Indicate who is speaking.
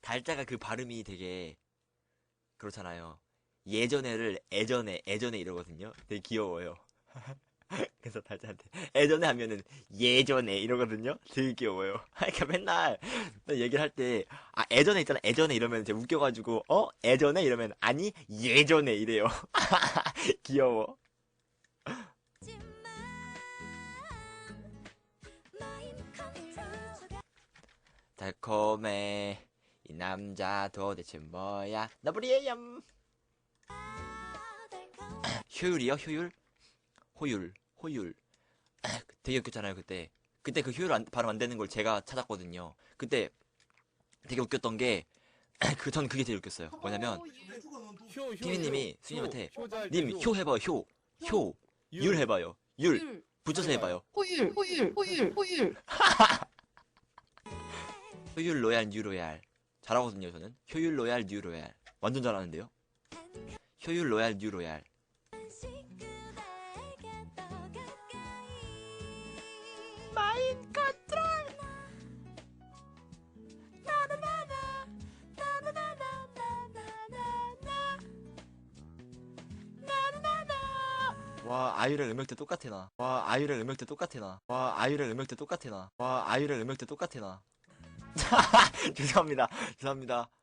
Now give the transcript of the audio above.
Speaker 1: 달자가 그 발음이 되게 그렇잖아요. 예전에를 애전에 애전에 이러거든요. 되게 귀여워요. 그래서 달자한테 애전에 하면은 예전에 이러거든요. 되게 귀여워요. 그러니까 맨날 얘기를 할 때아 애전에 있잖아. 애전에 이러면 이제 웃겨가지고 어 애전에 이러면 아니 예전에 이래요. 귀여워. 달콤해 이 남자 도대체 뭐야? 너브리에요 효율이요? 효율? 호율 호율. 되게 웃겼잖아요 그때. 그때 그 효율 안, 발음 안 되는 걸 제가 찾았거든요. 그때 되게 웃겼던 게 그 전 그게 제일 웃겼어요. 뭐냐면 피디님이 수님한테 님 효 해봐요 효 효 율 해봐요. 율. 붙여서 해봐요.
Speaker 2: 호율, 호율, 호율, 호율.
Speaker 1: 효율 로얄 뉴 로얄 잘하거든요 저는. 효율 로얄 뉴 로얄. 완전 잘하는데요? 효율 로얄 뉴 로얄. 마인 컨트롤 와 아이랑 음역대 똑같아 나와 아이랑 음역대 똑같아 나와 아이랑 음역대 똑같아 나와 아이랑 음역대 똑같아 나 죄송합니다. 죄송합니다